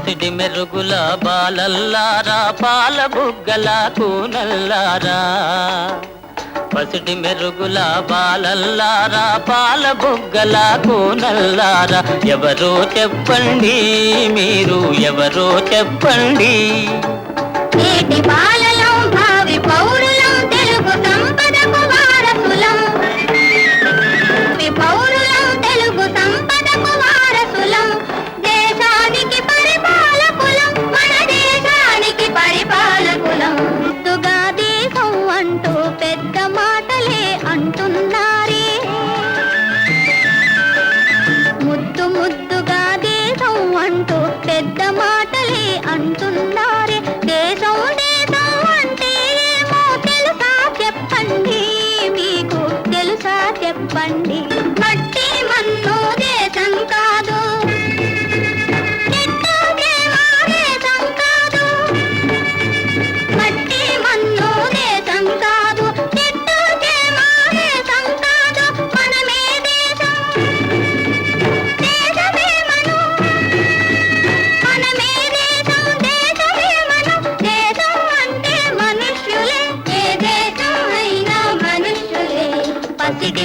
పసిడి మెరుగుల బాలల్లారా పాల బుగ్గల కూనల్లారా. పసిడి మెరుగుల బాలల్లారా పాల బుగ్గల కూనల్లారా. ఎవరో చెప్పండి మీరు ఎవరో చెప్పండి. నేటి பெத்த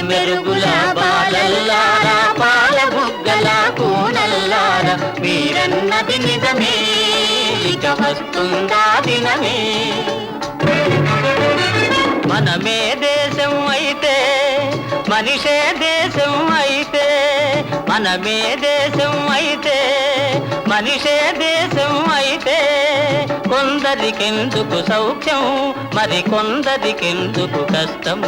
మెరుగుల బాలల్లారా పాల బుగ్గల కూనల్లారా మీరన్నది నిజమే ఇక వస్తుందా దినమే. మనమే దేశం అయితే మనిషే దేశం అయితే మనమే దేశం అయితే మనిషే దేశం అయితే కొందరికెందుకు సౌఖ్యం మరి కొందరికెందుకు కష్టం.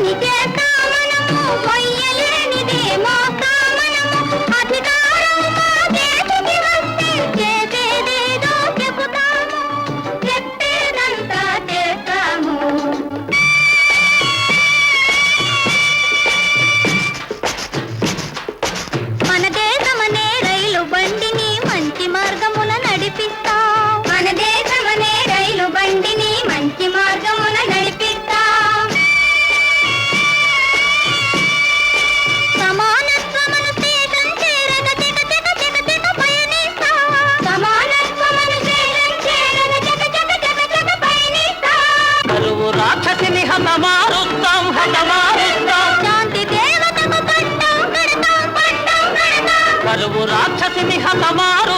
పనిచేస్తామనకు పొయ్యలేనిది హాసిని హతమారు